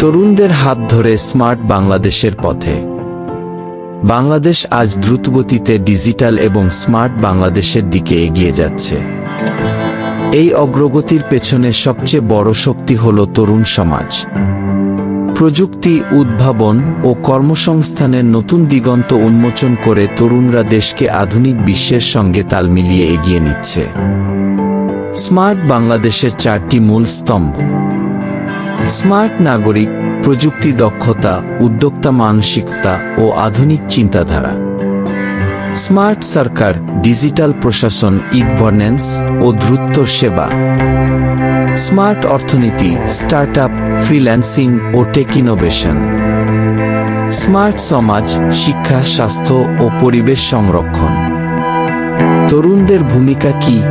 তরুণদের হাত ধরে স্মার্ট বাংলাদেশের পথে। বাংলাদেশ আজ দ্রুতগতিতে ডিজিটাল এবং স্মার্ট বাংলাদেশের দিকে এগিয়ে যাচ্ছে। এই অগ্রগতির পেছনে সবচেয়ে বড় শক্তি হল তরুণ সমাজ। প্রযুক্তি, উদ্ভাবন ও কর্মসংস্থানের নতুন দিগন্ত উন্মোচন করে তরুণরা দেশকে আধুনিক বিশ্বের সঙ্গে তাল মিলিয়ে এগিয়ে নিচ্ছে। স্মার্ট বাংলাদেশের চারটি মূল স্তম্ভ। স্মার্ট নাগরিক, প্রযুক্তি দক্ষতা, উদ্যোক্তা মানসিকতা ও আধুনিক চিন্তাধারা। স্মার্ট সরকার, ডিজিটাল প্রশাসন ই গভর্নেন্স ও দ্রুত সেবা। স্মার্ট অর্থনীতি, স্টার্টআপ, ফ্রিল্যান্সিং ও টেক ইনোভেশন। স্মার্ট সমাজ, শিক্ষা, স্বাস্থ্য ও পরিবেশ সংরক্ষণ। তরুণদের ভূমিকা কি?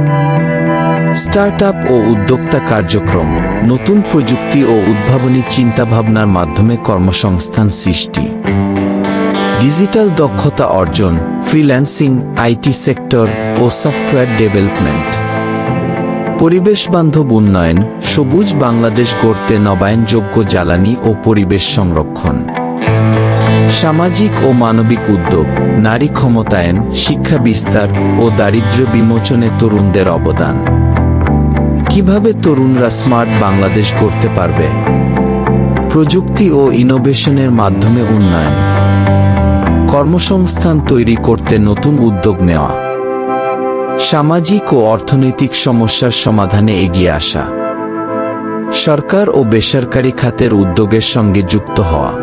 স্টার্টআপ ও উদ্যোক্তা কার্যক্রম, নতুন প্রযুক্তি ও উদ্ভাবনী চিন্তাভাবনার মাধ্যমে কর্মসংস্থান সৃষ্টি। ডিজিটাল দক্ষতা অর্জন, ফ্রিল্যান্সিং, আইটি সেক্টর ও সফটওয়্যার ডেভেলপমেন্ট। পরিবেশ বান্ধব উন্নয়ন, সবুজ বাংলাদেশ গড়তে নবায়নযোগ্য জ্বালানি ও পরিবেশ সংরক্ষণ। সামাজিক ও মানবিক উদ্যোগ, নারী ক্ষমতায়ন, শিক্ষা বিস্তার ও দারিদ্র্য বিমোচনে তরুণদের অবদান। কীভাবে তরুণরা স্মার্ট বাংলাদেশ করতে পারবে? প্রযুক্তি ও ইনোভেশনের মাধ্যমে উন্নয়ন। কর্মসংস্থান তৈরি করতে নতুন উদ্যোগ নেওয়া। সামাজিক ও অর্থনৈতিক সমস্যার সমাধানে এগিয়ে আসা। সরকার ও বেসরকারি খাতের উদ্যোগের সঙ্গে যুক্ত হওয়া।